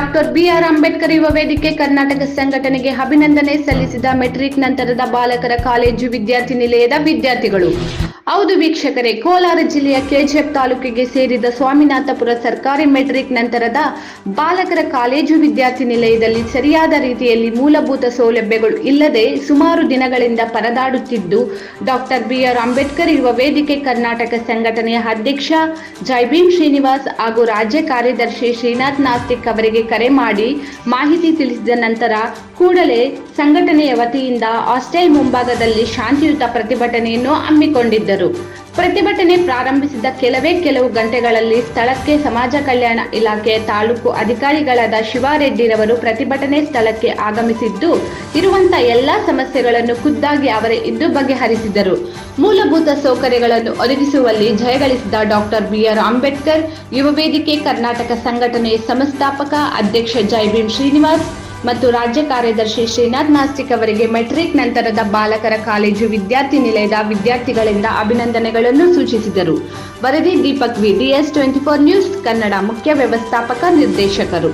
Doctor B R Ambedkar ಯುವ ವೇದಿಕೆ ಕರ್ನಾಟಕ ಸಂಘಟನೆಗೆ ಅಭಿನಂದನೆ ಸಲ್ಲಿಸಿದ ಮೆಟ್ರಿಕ್ ನಂತರದ ಬಾಲಕರ ಕಾಲೇಜು ವಿದ್ಯಾರ್ಥಿ ನಿಲಯದ ವಿದ್ಯಾರ್ಥಿಗಳು. ಹೌದು ವೀಕ್ಷಕರೇ, ಕೋಲಾರ ಜಿಲ್ಲೆಯ ಕೆಜಿಎಫ್ ತಾಲೂಕಿಗೆ ಸೇರಿದ ಸ್ವಾಮಿನಾಥಪುರ ಸರ್ಕಾರಿ ಮೆಟ್ರಿಕ್ ನಂತರದ ಬಾಲಕರ ಕಾಲೇಜು ವಿದ್ಯಾರ್ಥಿ ನಿಲಯದಲ್ಲಿ ಸರಿಯಾದ ರೀತಿಯಲ್ಲಿ ಮೂಲಭೂತ ಸೌಲಭ್ಯಗಳು ಇಲ್ಲದೆ ಸುಮಾರು ದಿನಗಳಿಂದ ಪರದಾಡುತ್ತಿದ್ದು, ಡಾಕ್ಟರ್ ಬಿಆರ್ ಅಂಬೇಡ್ಕರ್ ಯುವ ವೇದಿಕೆ ಕರ್ನಾಟಕ ಸಂಘಟನೆಯ ಅಧ್ಯಕ್ಷ ಜೈಭೀಮ್ ಶ್ರೀನಿವಾಸ್ ಹಾಗೂ ರಾಜ್ಯ ಕಾರ್ಯದರ್ಶಿ ಶ್ರೀನಾಥ್ ನಾಸ್ತಿಕ್ ಅವರಿಗೆ ಕರೆ ಮಾಡಿ ಮಾಹಿತಿ ತಿಳಿಸಿದ ನಂತರ ಕೂಡಲೇ ಸಂಘಟನೆಯ ವತಿಯಿಂದ ಹಾಸ್ಟೆಲ್ ಮುಂಭಾಗದಲ್ಲಿ ಶಾಂತಿಯುತ ಪ್ರತಿಭಟನೆಯನ್ನು ಹಮ್ಮಿಕೊಂಡಿದ್ದರು. ಪ್ರತಿಭಟನೆ ಪ್ರಾರಂಭಿಸಿದ ಕೆಲವೇ ಕೆಲವು ಗಂಟೆಗಳಲ್ಲಿ ಸ್ಥಳಕ್ಕೆ ಸಮಾಜ ಕಲ್ಯಾಣ ಇಲಾಖೆ ತಾಲೂಕು ಅಧಿಕಾರಿಗಳಾದ ಶಿವಾರೆಡ್ಡಿರವರು ಪ್ರತಿಭಟನೆ ಸ್ಥಳಕ್ಕೆ ಆಗಮಿಸಿದ್ದು ಇರುವಂತಹ ಎಲ್ಲಾ ಸಮಸ್ಯೆಗಳನ್ನು ಖುದ್ದಾಗಿ ಅವರೇ ಇದ್ದು ಬಗೆಹರಿಸಿದರು. ಮೂಲಭೂತ ಸೌಕರ್ಯಗಳನ್ನು ಒದಗಿಸುವಲ್ಲಿ ಜಯಗಳಿಸಿದ ಡಾಕ್ಟರ್ ಬಿಆರ್ ಅಂಬೇಡ್ಕರ್, ಯುವ ವೇದಿಕೆ ಕರ್ನಾಟಕ ಸಂಘಟನೆಯ ಸಂಸ್ಥಾಪಕ ಅಧ್ಯಕ್ಷ ಜೈಭೀಮ್ ಶ್ರೀನಿವಾಸ್ ಮತ್ತು ರಾಜ್ಯ ಕಾರ್ಯದರ್ಶಿ ಶ್ರೀನಾಥ್ ನಾಸ್ತಿಕ್ ಅವರಿಗೆ ಮೆಟ್ರಿಕ್ ನಂತರದ ಬಾಲಕರ ಕಾಲೇಜು ವಿದ್ಯಾರ್ಥಿ ನಿಲಯದ ವಿದ್ಯಾರ್ಥಿಗಳಿಂದ ಅಭಿನಂದನೆಗಳನ್ನು ಸೂಚಿಸಿದರು. ವರದಿ Deepak V DS twenty four news Kannada ಮುಖ್ಯ ವ್ಯವಸ್ಥಾಪಕ ನಿರ್ದೇಶಕರು.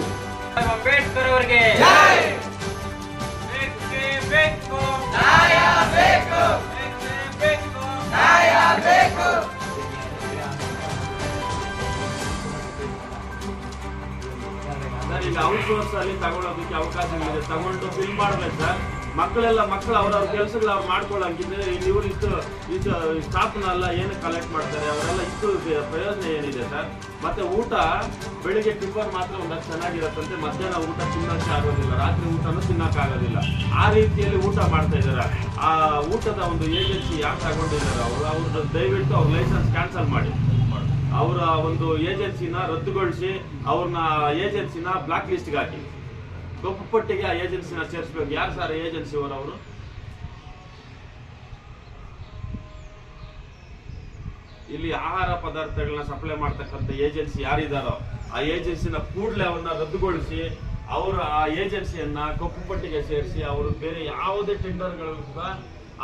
ಸರ್ ಈಗ ಔಟ್ಸೋರ್ಸ್ ಅಲ್ಲಿ ತಗೊಳ್ಳೋದಕ್ಕೆ ಅವಕಾಶಗಳಿದೆ ತಗೊಂಡು ಫಿಲ್ ಮಾಡ್ಬೇಕು ಸರ್ ಮಕ್ಕಳೆಲ್ಲ ಮಕ್ಕಳು ಅವ್ರವ್ರ ಕೆಲಸಗಳು ಅವ್ರು ಇಲ್ಲಿ ಇವರು ಇಷ್ಟು ಇಷ್ಟು ಸ್ಟಾಫ್ನೆಲ್ಲ ಏನು ಕಲೆಕ್ಟ್ ಮಾಡ್ತಾರೆ, ಅವರೆಲ್ಲ ಇಷ್ಟು ಪ್ರಯೋಜನ ಏನಿದೆ ಸರ್ ಮತ್ತೆ ಊಟ ಬೆಳಿಗ್ಗೆ ಟಿಫನ್ ಮಾತ್ರ ಒಂದಷ್ಟು ಚೆನ್ನಾಗಿರತ್ತಂತೆ, ಮಧ್ಯಾಹ್ನ ಊಟ ತಿನ್ನೋಕ್ಕೆ ಆಗೋದಿಲ್ಲ, ರಾತ್ರಿ ಊಟನೂ ತಿನ್ನೋಕ್ಕಾಗೋದಿಲ್ಲ ಆ ರೀತಿಯಲ್ಲಿ ಊಟ ಮಾಡ್ತಾ ಇದ್ದಾರೆ. ಆ ಊಟದ ಒಂದು ಏಜೆನ್ಸಿ ಯಾಕೆ ತಗೊಂಡಿದ್ದಾರೆ ಅವರು, ಅವ್ರದ್ದು ದಯವಿಟ್ಟು ಅವ್ರ ಲೈಸೆನ್ಸ್ ಕ್ಯಾನ್ಸಲ್ ಮಾಡಿ. ಅವರ ಒಂದು ಏಜೆನ್ಸಿನ ರದ್ದುಗೊಳಿಸಿ ಅವ್ರನ್ನ ಏಜೆನ್ಸಿನ ಬ್ಲಾಕ್ ಲಿಸ್ಟ್ಗೆ ಹಾಕಿ. ಕಪ್ಪು ಪಟ್ಟಿಗೆ ಆ ಏಜೆನ್ಸಿನ ಸೇರಿಸ್ಬೇಕು. ಯಾರು ಸರ್ ಏಜೆನ್ಸಿ ಅವರು? ಇಲ್ಲಿ ಆಹಾರ ಪದಾರ್ಥಗಳನ್ನ ಸಪ್ಲೈ ಮಾಡ್ತಕ್ಕಂಥ ಏಜೆನ್ಸಿ ಯಾರಿದಾರೋ, ಆ ಏಜೆನ್ಸಿನ ಕೂಡಲೇ ಅವನ್ನ ರದ್ದುಗೊಳಿಸಿ ಅವರ ಆ ಏಜೆನ್ಸಿಯನ್ನ ಕಪ್ಪು ಪಟ್ಟಿಗೆ ಸೇರಿಸಿ ಅವರು ಬೇರೆ ಯಾವುದೇ ಟೆಂಡರ್ಗಳು ಕೂಡ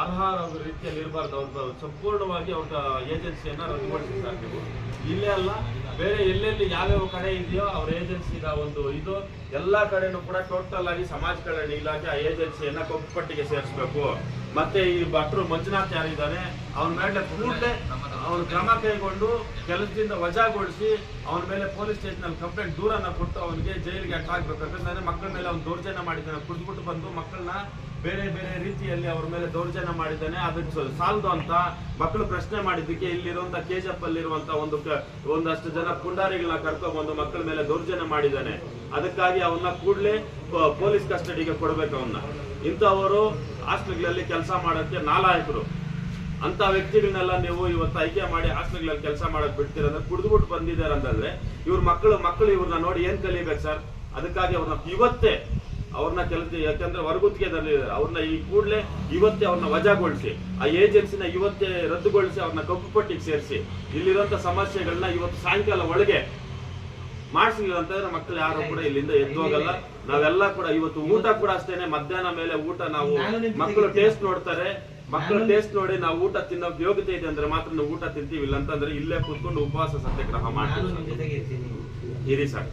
ಅರ್ಹ ರೀತಿಯಲ್ಲಿ ಇರಬಾರ್ದು. ಅವ್ರ ಸಂಪೂರ್ಣವಾಗಿ ಅವ್ರ ಏಜೆನ್ಸಿಯನ್ನ ರದ್ದುಗೊಳಿಸಿ ಸರ್ ನೀವು ಇಲ್ಲೇ ಅಲ್ಲ, ಬೇರೆ ಎಲ್ಲೆಲ್ಲಿ ಯಾವ್ಯಾವ ಕಡೆ ಇದೆಯೋ ಅವ್ರ ಏಜೆನ್ಸಿದ ಒಂದು ಇದು, ಎಲ್ಲಾ ಕಡೆನೂ ಕೂಡ ಟೋಟಲ್ ಆಗಿ ಸಮಾಜ ಕಲ್ಯಾಣ ಇಲಾಖೆ ಆ ಏಜೆನ್ಸಿಯನ್ನ ಕೊಪ್ಪಟ್ಟಿಗೆ ಸೇರಿಸ್ಬೇಕು. ಮತ್ತೆ ಈ ಭಟ್ರು ಮಂಜುನಾಥ್ ಯಾರಿದ್ದಾನೆ ಅವನ ಮೇಲೆ ಕೂಡಲೇ ಅವ್ರು ಕ್ರಮ ಕೈಗೊಂಡು ಕೆಲಸದಿಂದ ವಜಾಗೊಳಿಸಿ ಅವನ ಮೇಲೆ ಪೊಲೀಸ್ ಸ್ಟೇಷನ್ ಅಲ್ಲಿ ಕಂಪ್ಲೇಂಟ್ ದೂರನ್ನ ಕೊಟ್ಟು ಅವನಿಗೆ ಜೈಲಿಗೆ ಹಾಕ್ಬೇಕು ಯಾಕಂದ್ರೆ ಮಕ್ಕಳ ಮೇಲೆ ಅವ್ನು ದೌರ್ಜನ್ಯ ಮಾಡಿದ್ದಾನೆ. ಕುಡಿದ್ಬಿಟ್ಟು ಬಂದು ಮಕ್ಕಳನ್ನ ಬೇರೆ ಬೇರೆ ರೀತಿಯಲ್ಲಿ ಅವ್ರ ಮೇಲೆ ದೌರ್ಜನ್ಯ ಮಾಡಿದ್ದಾನೆ. ಅದಕ್ಕೆ ಸಾಲದು ಅಂತ ಮಕ್ಕಳು ಪ್ರಶ್ನೆ ಮಾಡಿದ್ದಕ್ಕೆ ಇಲ್ಲಿರುವಂತ ಕೆಜಪ್ ಅಲ್ಲಿರುವಂತ ಒಂದು ಒಂದಷ್ಟು ಜನ ಪುಂಡಾರಿಗಳನ್ನ ಕರ್ಕೊಂಡ್ಬಂದು ಮಕ್ಕಳ ಮೇಲೆ ದೌರ್ಜನ್ಯ ಮಾಡಿದ್ದಾನೆ. ಅದಕ್ಕಾಗಿ ಅವನ್ನ ಕೂಡಲೇ ಪೊಲೀಸ್ ಕಸ್ಟಡಿಗೆ ಕೊಡ್ಬೇಕು ಅವನ್ನ ಇಂಥವರು ಹಾಸ್ಟೆಲ್ಗಳಲ್ಲಿ ಕೆಲಸ ಮಾಡೋಕ್ಕೆ ನಾಲಾಯಕರು. ಅಂತ ವ್ಯಕ್ತಿಗಳನ್ನೆಲ್ಲ ನೀವು ಇವತ್ತು ಆಯ್ಕೆ ಮಾಡಿ ಹಾಸ್ಟೆಲ್ಗಳಲ್ಲಿ ಕೆಲಸ ಮಾಡಕ್ ಬಿಡ್ತೀರಂದ್ರೆ ಕುಡಿದ್ಬಿಟ್ಟು ಬಂದಿದ್ದಾರೆ ಅಂತಂದ್ರೆ ಇವ್ರ ಮಕ್ಕಳು ಮಕ್ಕಳು ಇವ್ರನ್ನ ನೋಡಿ ಏನ್ ಕಲಿಬೇಕು ಸರ್? ಅದಕ್ಕಾಗಿ ಅವ್ರನ್ನ ಇವತ್ತೇ ಅವ್ರನ್ನ ಕೆಲಸ ಯಾಕಂದ್ರೆ ಹೊರಗುತ್ತಿಗೆದಲ್ಲಿ ಅವ್ರನ್ನ ಈ ಕೂಡಲೇ ಇವತ್ತೇ ಅವ್ರನ್ನ ವಜಾಗೊಳಿಸಿ ಆ ಏಜೆನ್ಸಿನ ಇವತ್ತೇ ರದ್ದುಗೊಳಿಸಿ ಅವ್ರನ್ನ ಕಪ್ಪು ಪಟ್ಟಿಗೆ ಸೇರಿಸಿ. ಇಲ್ಲಿರುವಂತ ಸಮಸ್ಯೆಗಳನ್ನ ಇವತ್ತು ಸಾಯಂಕಾಲ ಒಳಗೆ ಮಾಡಿಸಿಲ್ಲ ಅಂತಂದ್ರೆ ಮಕ್ಕಳು ಯಾರು ಕೂಡ ಇಲ್ಲಿಂದ ಎದ್ದು ಹೋಗಲ್ಲ. ನಾವೆಲ್ಲ ಕೂಡ ಇವತ್ತು ಊಟ ಕೂಡ ಅಷ್ಟೇನೆ. ಮಧ್ಯಾಹ್ನ ಮೇಲೆ ಊಟ ನಾವು ಮಕ್ಕಳು ಟೇಸ್ಟ್ ನೋಡ್ತಾರೆ. ಮಕ್ಕಳು ಟೇಸ್ಟ್ ನೋಡಿ ನಾವು ಊಟ ತಿನ್ನೋ ಯೋಗ್ಯತೆ ಇದೆ ಅಂದ್ರೆ ಮಾತ್ರ ನಾವು ಊಟ ತಿಂತೀವಿ. ಇಲ್ಲ ಅಂತಂದ್ರೆ ಇಲ್ಲೇ ಕೂತ್ಕೊಂಡು ಉಪವಾಸ ಸತ್ಯಾಗ್ರಹ ಮಾಡ್ತೀವಿ. ಇರಿ ಸರ್.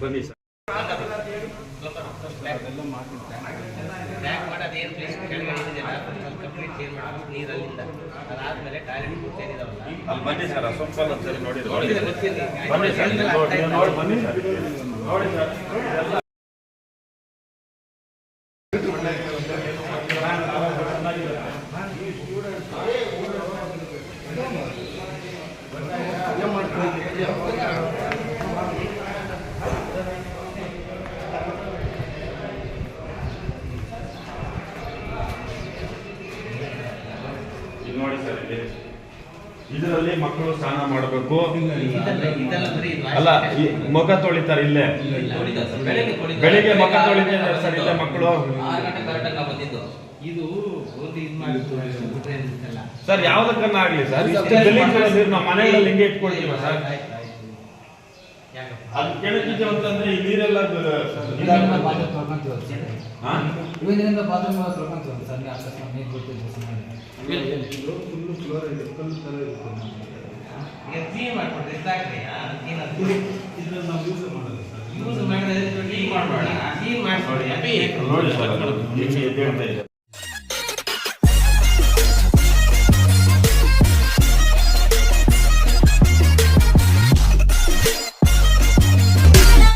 ಬನ್ನಿ ಸರ್. ಅಲ್ಲಿ ಬನ್ನಿ ಸರ್ ಸ್ವಲ್ಪ ಒಂದ್ಸರಿ ನೋಡಿ ಬನ್ನಿ ಸರ್ ನೋಡಿ ಸರ್. ನೋಡಿ ಸರ್ ಇದೆಲ್ಲ ಇದು ನೋಡಿ ಸರ್ ಇಲ್ಲಿ ಇದರಲ್ಲಿ ಮಕ್ಕಳು ಸ್ನಾನ ಮಾಡಬೇಕು. ಅಲ್ಲ ಈ ಮುಖ ತೊಳಿತಾರೆ ಇಲ್ಲೇ. ಬೆಳಗ್ಗೆ ಮುಖ ತೊಳಿತಾರೆ. ಸರ್ ಇಲ್ಲೇ ಮಕ್ಕಳು. ನಾವು. ಸರ್ ಯಾವ್ದಕ್ಕನ್ನ ಆಗ್ಲಿ ಸರ್? ಇಷ್ಟು ಗಲೀಜು ನೀರು ನಮ್ಮ ಮನೆಗಳಲ್ಲಿ ಹಿಂಗೆ ಇಟ್ಕೊಳ್ತೀವ ಸರ್? ಅದು ಕೆಳಗಿದೆ ಅಂತಂದ್ರೆ ಈ ನೀರೆಲ್ಲ ಬಾತ್ರೂಮ್ ತೊಳ್ಕೊಂತೀವಿ ಸರ್. ಹಾ? ಇವತ್ತಿನಿಂದ ಬಾತ್ರೂಮ್ ಫುಲ್ ಇದಾಗ್ರಿ, ಆ, ಅದು. ಯೂಸ್ ಮಾಡಿದ್ರೆ ಕ್ಲೀನ್ ಮಾಡಬೇಡ. ಕ್ಲೀನ್ ಮಾಡಬೇಡಿ ನೋಡಿ ಸರ್ ಇದೆ.